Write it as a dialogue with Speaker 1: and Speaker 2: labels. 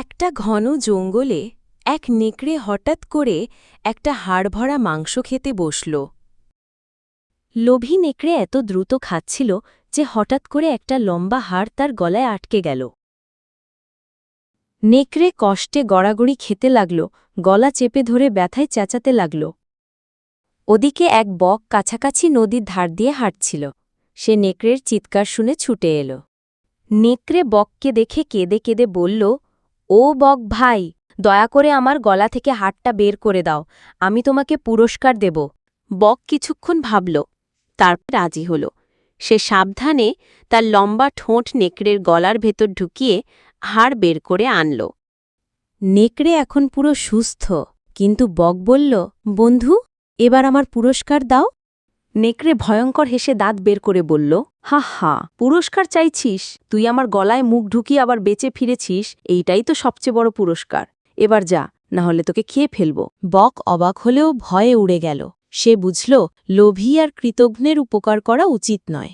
Speaker 1: একটা ঘন জঙ্গলে এক নেকড়ে হঠাৎ করে একটা হাড়ভরা মাংস খেতে বসল। লোভী নেকড়ে এত দ্রুত খাচ্ছিল যে হঠাৎ করে একটা লম্বা হাড় তার গলায় আটকে গেল। নেকড়ে কষ্টে গড়াগড়ি খেতে লাগল, গলা চেপে ধরে ব্যথায় চেঁচাতে লাগল। ওদিকে এক বক কাছাকাছি নদীর ধার দিয়ে হাঁটছিল। সে নেকড়ের চিৎকার শুনে ছুটে এল। নেকড়ে বককে দেখে কেঁদে কেঁদে বলল ও বক ভাই, দয়া করে আমার গলা থেকে হাটটা বের করে দাও, আমি তোমাকে পুরস্কার দেব। বক কিছুক্ষণ ভাবল, তারপর রাজি হল। সে সাবধানে তার লম্বা ঠোঁট নেকড়ের গলার ভেতর ঢুকিয়ে হাড় বের করে আনল। নেকড়ে এখন পুরো সুস্থ, কিন্তু বক বলল, বন্ধু, এবার আমার পুরস্কার দাও। নেকড়ে ভয়ঙ্কর হেসে দাঁত বের করে বলল, হা হা, পুরস্কার চাইছিস? তুই আমার গলায় মুখ ঢুকিয়ে আবার বেঁচে ফিরেছিস? এইটাই তো সবচেয়ে বড় পুরস্কার। এবার যা না হলে তোকে খেয়ে ফেলব। বক অবাক হলেও ভয়ে উড়ে গেল। সে বুঝল, লোভী আর কৃতঘ্নের উপকার করা উচিত নয়।